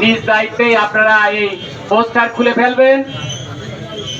নিজ দায়িত্বে আপনারা এই পোস্টার খুলে ফেলবেন।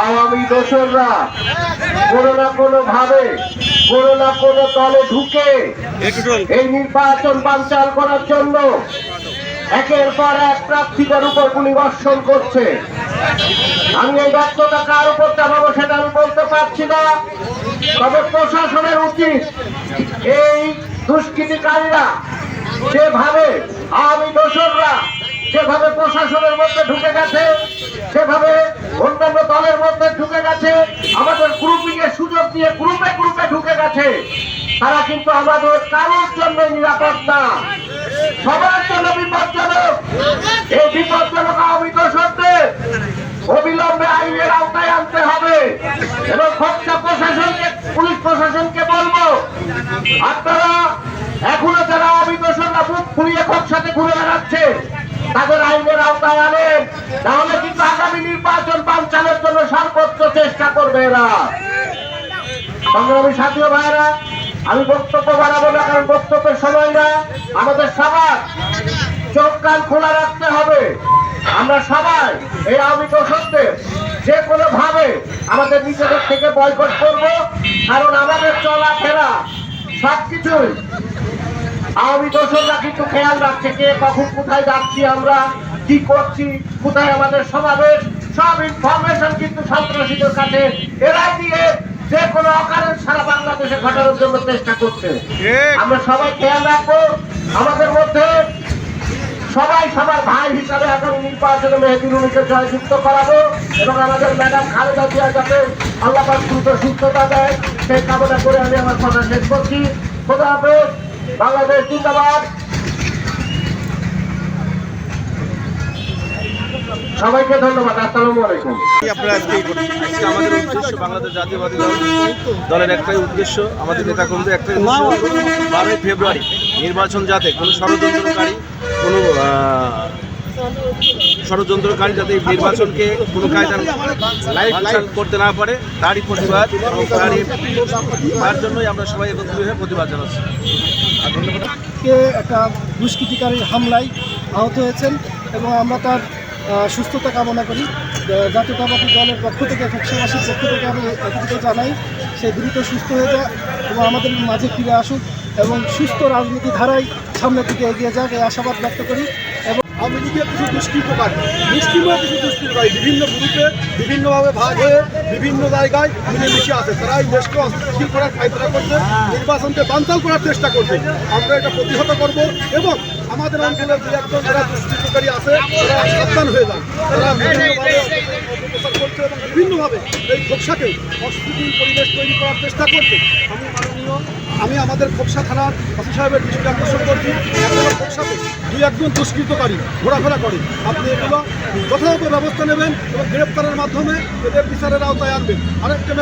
আওয়ামী দোসররা কোনো না কোনো ভাবে কোনো না কোনো দলে ঢুকে এই নির্বাচন বানচাল করার জন্য একের পর এক প্রার্থীদের উপর গুলিবর্ষণ করছে। আমি এই ব্যর্থতা কার উপর চাপাবো সেটা আমি বলতে পারছি না। তবে প্রশাসনের উচিত এই দুষ্কৃতিকারীরা যেভাবে আওয়ামী দোসররা যেভাবে প্রশাসনের মধ্যে ঢুকে গেছে, সেভাবে অন্যান্য দলের মধ্যে ঢুকে গেছে। আমাদের গ্রুপিং এর সুযোগ দিয়ে গ্রুপে গ্রুপে ঢুকে গেছে। তারা কিন্তু আমাদের কারোর জন্য নিরাপদ না। সবার জন্য বিপজ্জনক। এই বিপজ্জনক আওয়ামী দোষরদের অবিলম্বে আইনের আওতায় আনতে হবে। এবং খরচা প্রশাসনকে, পুলিশ প্রশাসনকে বলব, আপনারা এখনও যারা আওয়ামী দোষররা বুক ফুলিয়ে খরচাতে ঘুরে বেড়াচ্ছে তাদের আইনের আওতায় আনেন। তাহলে চেষ্টা সংগ্রামী সাথী ভাইরা আমি বক্তব্য বাড়াবো না, কারণ বক্তব্যের সময় না। আমাদের সবার চোখ কান খোলা রাখতে হবে। আমরা সবাই এই আওয়ামী দোষকদের যে কোনো ভাবে আমাদের নিজেদের থেকে বয়কট করব, কারণ আমাদের চলা চলাফেরা সবকিছুই আওয়ামী দোষকরা কিন্তু খেয়াল রাখছে, কে কখন কোথায় যাচ্ছি আমরা, কি করছি, কোথায় আমাদের সমাবেশ সব ইনফরমেশন কিন্তু সন্ত্রাসীদের কাছে এরাই দিয়ে যে কোনো অকারণ সারা বাংলাদেশে ঘটানোর জন্য চেষ্টা করছে। আমরা সবাই খেয়াল রাখব আমাদের মধ্যে সবাই সবার ভাই হিসাবে আগামী নির্বাচনে মেহেদিনুলকে জয়যুক্ত করাবো এবং আমাদের ম্যাডাম খালেদা জিয়া যাতে আল্লাহ দ্রুত সুস্থতা দেয় সেই কামনা করে আমি আমার কথা শেষ করছি। খোদা হাফেজ বাংলাদেশ জিন্দাবাদ। সবাইকে ধন্যবাদ আসসালামু আলাইকুম। আজকে আমাদের উদ্দেশ্য বাংলাদেশ জাতীয়বাদী দল দলের একটাই উদ্দেশ্য আমাদের নেতা কর্মীদের একটাই উদ্দেশ্য বারোই ফেব্রুয়ারি নির্বাচন যাতে কোনো ষড়যন্ত্রকারী কোনো ষড়যন্ত্রকারী যাতে নির্বাচনকে কোনো কায়দা বানচাল করতে না পারে তারই প্রতিবাদ এবং তারই তার জন্যই আমরা সবাই একত্রিত হয়ে প্রতিবাদ জানাচ্ছি। ধন্যবাদ। একটা দুষ্কৃতিকারীর হামলায় আহত হয়েছেন এবং আমরা তার সুস্থতা কামনা করি। জাতীয়তাবাদী দলের পক্ষ থেকে খুবসবাসীর পক্ষ থেকে আমি এটুকু জানাই, সে দ্রুত সুস্থ হয়ে যায় এবং আমাদের মাঝে ফিরে আসুক এবং সুস্থ রাজনীতি ধারায় সামনের দিকে এগিয়ে যাক, এই আশাবাদ ব্যক্ত করি। এবং আওয়ামী লীগের কিছু দুষ্কৃতকারী মুসলিমও কিছু দুষ্কৃতকারী বিভিন্ন গ্রুপে, বিভিন্নভাবে ভাগ হয়ে বিভিন্ন জায়গায় মিলেমিশে আছে। তারা এই দেশকে অস্থিতিশীল করার ফায়দা করছে, নির্বাচনকে বানচাল করার চেষ্টা করছে। আমরা এটা প্রতিহত করব এবং আমাদের অঞ্চলের দু একজন যারা দুষ্কৃতকারী আছে, তারা সাবধান হয়ে যান। তারা বিভিন্নভাবে করছে এবং বিভিন্নভাবে এই খোকসাকে অস্থিতিশীল পরিবেশ তৈরি করার চেষ্টা করছে। আমি মাননীয়, আমি আমাদের খোকসা থানার অফিস সাহেবের দৃষ্টি আকর্ষণ করছি। খোকসাতে দুই একজন দুষ্কৃতকারী ঘোরাফেরা করে আপনি এগুলো যথাযথ ব্যবস্থা নেবেন এবং গ্রেপ্তারের মাধ্যমে এদের বিচারের আওতায় আনবেন। আরেকটা